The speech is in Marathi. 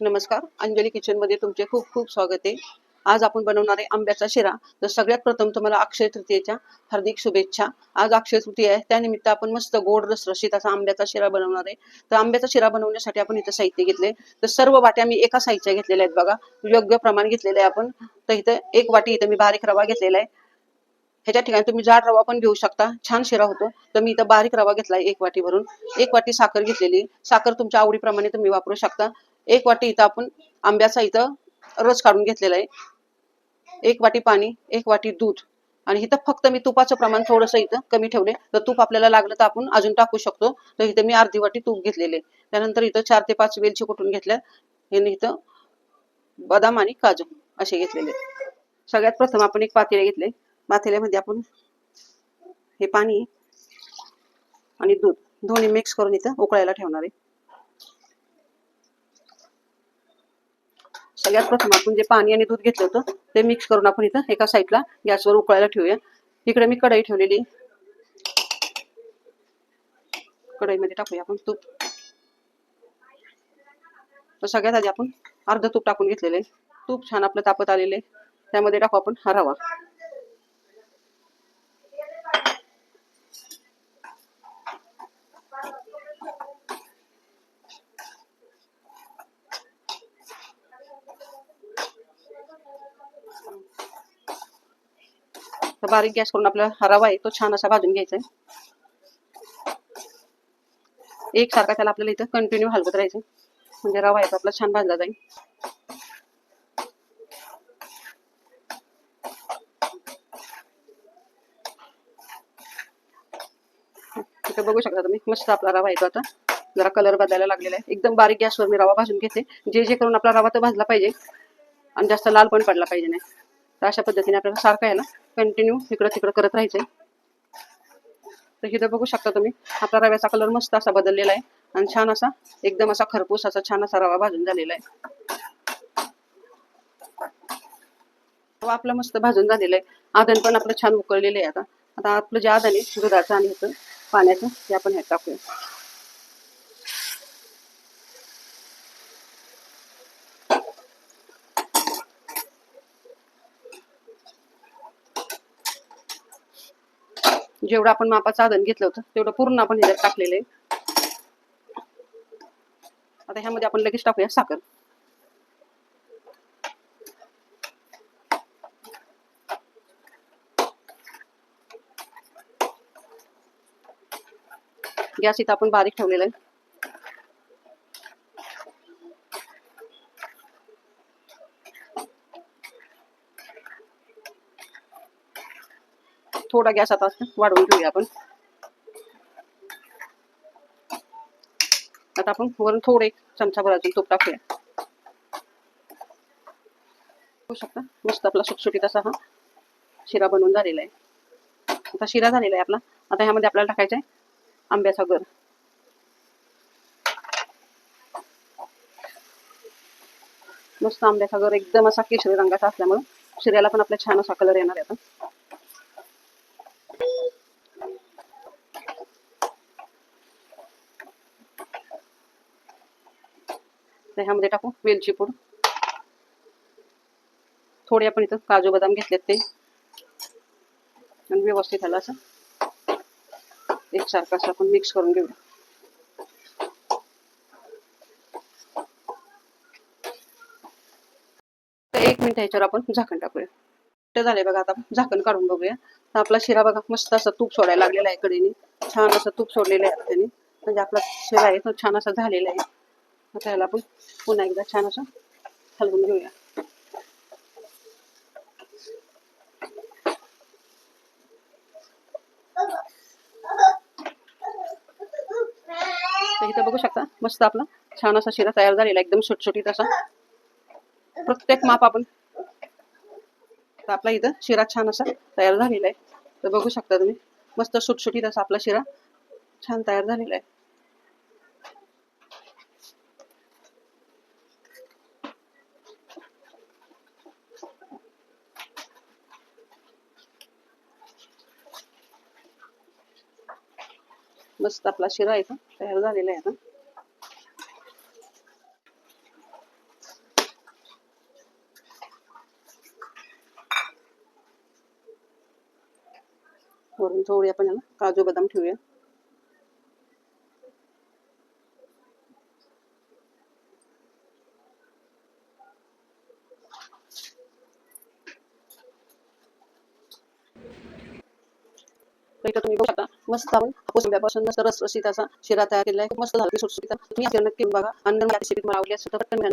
नमस्कार. अंजली किचनमध्ये तुमचे खूप खूप स्वागत आहे. आज आपण बनवणार आहे आंब्याचा शिरा. तर सगळ्यात प्रथम तुम्हाला अक्षय तृतीयेच्या हार्दिक शुभेच्छा. आज अक्षय तृतीय आहे. त्यानिमित्त आपण मस्त गोड रसरशीत असा आंब्याचा शिरा बनवणार आहे. तर आंब्याचा शिरा बनवण्यासाठी आपण इथं साहित्य घेतले. तर सर्व वाट्या मी एका साईजच्या घेतलेल्या आहेत बघा. योग्य प्रमाण घेतलेलं आहे आपण. तर इथं एक वाटी इथं मी बारीक रवा घेतलेला आहे. ह्याच्या ठिकाणी तुम्ही जाड रवा पण घेऊ शकता. छान शिरा होतो. तर मी इथं बारीक रवा घेतलाय एक वाटी भरून एक वाटी साखर घेतलेली. साखर तुमच्या आवडीप्रमाणे तुम्ही वापरू शकता. एक वाटी इथं आपण आंब्याचा इथं रस काढून घेतलेला आहे. एक वाटी पाणी एक वाटी दूध आणि इथं फक्त मी तुपाचं प्रमाण थोडंसं इथं कमी ठेवले तर तूप आपल्याला लागलं तर आपण अजून टाकू शकतो. तर इथं मी अर्धी वाटी तूप घेतलेले त्यानंतर इथं चार ते पाच वेलची कुटून घेतल्या हे इथं बदाम आणि काजू असे घेतलेले सगळ्यात प्रथम आपण एक पातेले घेतले पातेल्यामध्ये आपण हे पाणी आणि दूध दोन्ही मिक्स करून इथं उकळायला ठेवणार आहे. सगळ्यात प्रथम आपण जे पाणी आणि दूध घेतलं होतं ते मिक्स करून आपण इथं एका साईडला गॅसवर उकळायला ठेवूया. इकडे मी कढई ठेवलेली. कढईमध्ये टाकूया आपण तूप. तर सगळ्यात आधी आपण अर्ध तूप टाकून घेतलेले तूप छान आपलं तापत आलेले त्यामध्ये टाकू आपण हा रवा. तर बारीक गॅस करून आपला हा रवा आहे तो छान असा भाजून घ्यायचा आहे. एक सारखा त्याला आपल्याला इथं कंटिन्यू हलवत राहायचं. म्हणजे रवा आहे तो आपला छान भाजला जाईल. इथं बघू शकता तुम्ही मस्त आपला रवा येतो आता. जरा कलर बदलायला लागलेला आहे. एकदम बारीक गॅसवर मी रवा भाजून घेते जे जे करून आपला रवा तर भाजला पाहिजे. आणि जास्त लाल पण पडला पाहिजे नाही. तर अशा पद्धतीने आपल्याला सारखं ना कंटिन्यू इकडं तिकडं करत राहायचंय. तर इथं बघू शकता तुम्ही आपला रव्याचा कलर मस्त असा बदललेला आहे आणि छान असा एकदम असा खरपूस असा छान असा रवा भाजून झालेला आहे. रवा आपला मस्त भाजून झालेला आहे. आदण पण आपलं छान उकळलेलं आहे आता. आता आपलं जे आदण आहे दुधाचं आणि ह्याचं पाण्याचं ते आपण ह्यात टाकूया. जेवढं आपण मापाचं साधन घेतलं होतं तेवढं पूर्ण आपण ह्याच्यात टाकलेलं आहे. आता ह्यामध्ये आपण लगेच टाकूया साखर. गॅस इथं आपण बारीक ठेवलेला आहे. थोडा गॅस आता वाढवून घेऊया आपण. आता आपण वरून थोडे एक चमचा अजून तूप टाकूया. होऊ शकता? मस्त आपला सुटसुटीत असा हा शिरा बनवून झालेला आहे. आता शिरा झालेला आहे आपला. आता ह्यामध्ये आपल्याला टाकायचा आहे आंब्याचा गर मस्त आंब्याचा गर एकदम असा केशरी रंगाचा असल्यामुळे शिऱ्याला पण आपल्या छान असा कलर येणार आहे आता. घेतलं ह्यामध्ये टाकू वेलची पूड. थोडे आपण इथं काजू बदाम घेतलेत ते. आणि व्यवस्थित ह्याला असं. एकसारखं असं आपण मिक्स करून घेऊया. एक मिनिट ह्याच्यावर आपण झाकण टाकूया. ते झाले बघा आता झाकण काढून बघूया. तर आपला शिरा बघा मस्त असं तूप सोडायला लागलेला आहे कडेने छान असं तूप सोडलेलं आहे त्याने. म्हणजे आपला शिरा आहे तो छान असा झालेला आहे. आता ह्याला आपण पुन्हा एकदा छान असं हलवून घेऊया. इथं बघू शकता मस्त आपला छान असा शिरा तयार झालेला आहे, एकदम सुटसुटीत असा. प्रत्येक माप आपण आपला इथं शिरा छान असा तयार झालेला आहे. तर बघू शकता तुम्ही मस्त सुटसुटीत असा आपला शिरा छान तयार झालेला आहे. मस्त आपला शिरा इथं तयार झालेला आहे आता वरून थोडी आपण याला काजू बदाम ठेवूया. इथं तुम्ही बघू शकता मस्त आपण हापूस आंब्यापासून मस्त रसरशीत असा शिरा तयार केला आहे. मस्त झाला. सुटसुटीत. तुम्ही असं नक्की बघा. आणि रेसिपी मला आवडली असेल तर पटकन